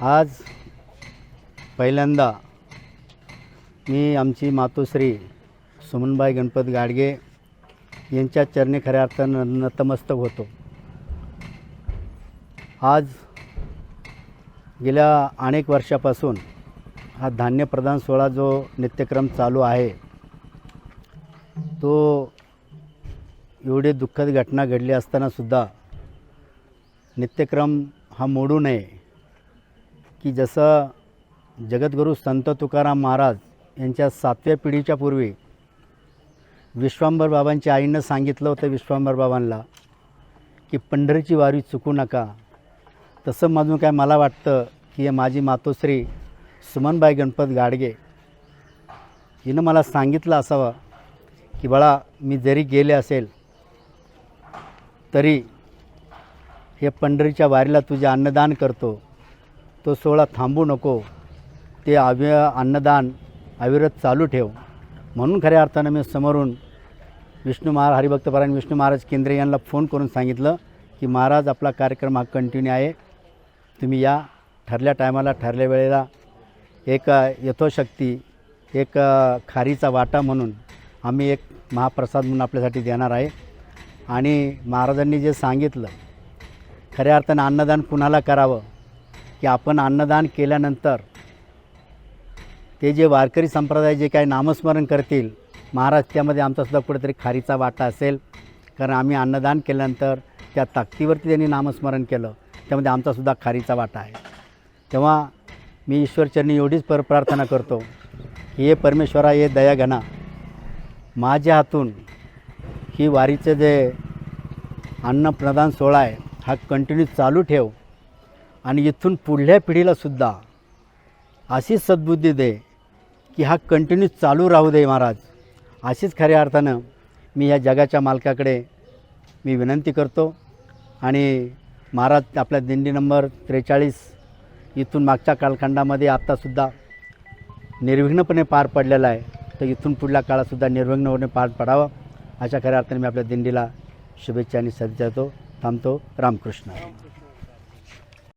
आज पहिल्यांदा मी आमची मातोश्री सुमनबाई गणपत गाडगे यांच्या चरणी खऱ्या अर्थानं नतमस्तक होतो. आज गेल्या अनेक वर्षापासून हा धान्य प्रदान सोहळा जो नित्यक्रम चालू आहे तो एवढी दुःखद घटना घडली असतानासुद्धा नित्यक्रम हा मोडू नये. की जसं जगद्गुरू संत तुकाराम महाराज यांच्या सातव्या पिढीच्या पूर्वी विश्वांबर बाबांच्या आईनं सांगितलं होतं विश्वांबर बाबांना की पंढरीची वारी चुकू नका. तसं माझून काय मला वाटतं की हे माझी मातोश्री सुमनबाई गणपत गाडगे हिनं मला सांगितलं असावं की बाळा मी जरी गेले असेल तरी हे पंढरीच्या वारीला तुझे अन्नदान करतो. तो सोहळा थांबू नको. ते अव्य अन्नदान अविरत चालू ठेव. म्हणून खऱ्या अर्थानं मी समोरून विष्णू महाराज हरिभक्तपरायण विष्णू महाराज केंद्रे यांना फोन करून सांगितलं की महाराज आपला कार्यक्रम हा कंटिन्यू आहे. तुम्ही या. ठरल्या टायमाला ठरल्या वेळेला एक यथोशक्ती एक खारीचा वाटा म्हणून आम्ही एक महाप्रसाद म्हणून आपल्यासाठी देणार आहे. आणि महाराजांनी जे सांगितलं खऱ्या अर्थानं अन्नदान कुणाला करावं? की आपण अन्नदान केल्यानंतर ते जे वारकरी संप्रदाय जे काही नामस्मरण करतील महाराज त्यामध्ये आमचासुद्धा कुठेतरी खारीचा वाटा असेल. कारण आम्ही अन्नदान केल्यानंतर त्या ताकदीवरती त्यांनी नामस्मरण केलं त्यामध्ये आमचासुद्धा खारीचा वाटा आहे. तेव्हा मी ईश्वरचरणी एवढीच पर प्रार्थना करतो की हे परमेश्वरा हे दया घना माझ्या हातून ही वारीचं जे अन्नप्रदान सोहळा आहे हा कंटिन्यू चालू ठेव. आणि इथून पुढल्या पिढीलासुद्धा अशी सद्बुद्धी दे की हा कंटिन्यू चालू राहू दे महाराज. अशीच खऱ्या अर्थानं मी या जगाच्या मालकाकडे मी विनंती करतो. आणि महाराज आपल्या दिंडी नंबर त्रेचाळीस इथून मागच्या कालखंडामध्ये आत्तासुद्धा निर्विघ्नपणे पार पडलेला आहे. तर इथून पुढल्या काळातसुद्धा निर्विघ्नपणे पार पडावं. अशा खऱ्या अर्थाने मी आपल्या दिंडीला शुभेच्छा आणि सदिच्छा देतो. थांबतो. रामकृष्ण.